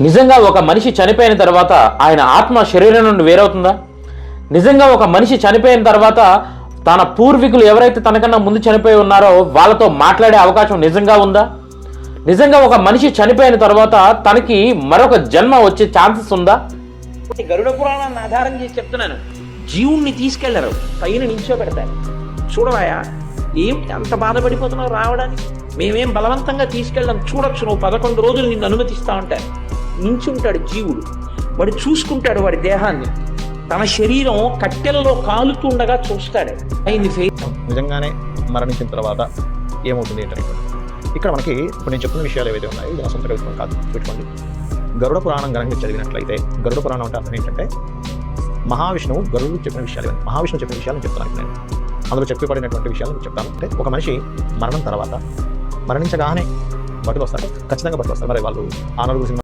నిజంగా ఒక మనిషి చనిపోయిన తర్వాత ఆయన ఆత్మ శరీరం నుండి వేరవుతుందా? నిజంగా ఒక మనిషి చనిపోయిన తర్వాత తన పూర్వీకులు ఎవరైతే తనకన్నా ముందు చనిపోయి ఉన్నారో వాళ్ళతో మాట్లాడే అవకాశం నిజంగా ఉందా? నిజంగా ఒక మనిషి చనిపోయిన తర్వాత తనకి మరొక జన్మ వచ్చే ఛాన్సెస్ ఉందా? గరుడ పురాణాన్ని ఆధారం చేసి చెప్తున్నాను. జీవుణ్ణి తీసుకెళ్ళరు. పైన నించోబెడతారు చూడవాయా? ఏమిటి అంత బాధపడిపోతున్నావు రావడానికి? మేమేం బలవంతంగా తీసుకెళ్ళాం చూడొచ్చు. నువ్వు పదకొండు రోజులు నిన్ను అనుమతిస్తా ఉంటారు. నించుంటాడు జీవుడు. వాడు చూసుకుంటాడు వాడి దేహాన్ని. తన శరీరం కట్టెలలో కాలుతుండగా చూస్తాడు. అయింది నిజంగానే మరణించిన తర్వాత ఏమవుతుంది ఏంటంటే ఇక్కడ మనకి ఇప్పుడు నేను చెప్పిన విషయాలు ఏవైతే ఉన్నాయో ఇది నా సొంత కవిత్వం కాదు. పెట్టుకోండి గరుడ పురాణం గణంగా చదివినట్లయితే గరుడ పురాణం అంటే అర్థం ఏంటంటే మహావిష్ణువు గరుడు చెప్పిన విషయాలు ఇవన్నీ మహావిష్ణువు చెప్పిన విషయాలు చెప్తున్నాను నేను అందులో చెప్పబడినటువంటి విషయాలు చెప్తాను. అంటే ఒక మనిషి మరణం తర్వాత మరణించగానే బట్టలు వస్తారు ఖచ్చితంగా బట్టలు వస్తారు మరి వాళ్ళు ఆ నలుగురు సినిమా